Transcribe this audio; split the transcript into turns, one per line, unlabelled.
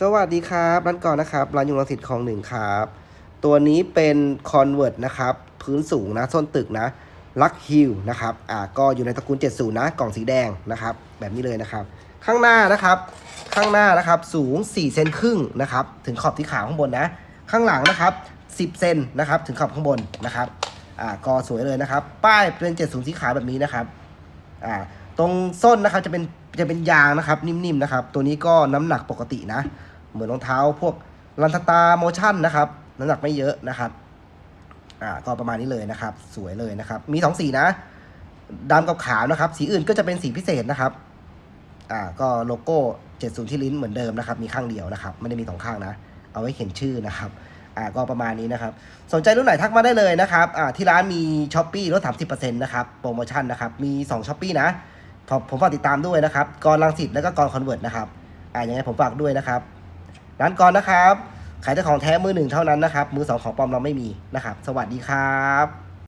สวัสดีครับร้านก่อนนะครับร้านยุงรังสิตของหนึ่งครับ ตัวนี้เป็นคอนเวิร์ตนะครับ พื้นสูงนะส้นตึกนะลักฮิลนะครับอ่าก็อยู่ในตระกูล 70 นะ กล่องสีแดงนะครับ แบบนี้เลยนะครับ ข้างหน้านะครับ ข้างหน้านะครับสูง 4 เซนครึ่งนะครับ ถึงขอบที่ขาวข้างบนนะ ข้างหลังนะครับ 10 เซนนะครับ ถึงขอบข้างบนนะครับอ่าก็สวยเลยนะครับ ป้ายเป็น 70 สีขาวแบบนี้นะครับอ่า รงส้นนะครับจะเป็นจะเป็นยางนะครับ นิ่มๆนะครับ ตัวนี้ก็น้ำหนักปกตินะ เหมือนรองเท้าพวกลันทตาโมชั่นนะครับ น้ำหนักไม่เยอะนะครับอ่าก็ประมาณนี้เลยนะครับ สวยเลยนะครับ มีสองสีนะดำกับขาวนะครับ สีอื่นก็จะเป็นสีพิเศษนะครับอ่าก็โลโก้ 70 ที่ลิ้นเหมือนเดิมนะครับ มีข้างเดียวนะครับ ไม่ได้มีสองข้างนะ เอาไว้เขียนชื่อนะครับอ่าก็ประมาณนี้นะครับ สนใจรุ่นไหนทักมาได้เลยนะครับอ่าที่ร้านมีช้อปปี้ลด 30%นะครับ โปรโมชั่นนะครับ มี2ช้อปปี้นะ ผมฝากติดตามด้วยนะครับกรลังสิตแล้วก็กรคอนเวิร์ตนะครับอ่ายังไงผมฝากด้วยนะครับ ร้านกรนะครับขายแต่ของแท้มือหนึ่งเท่านั้นนะครับ มือสองของปลอมเราไม่มีนะครับ สวัสดีครับ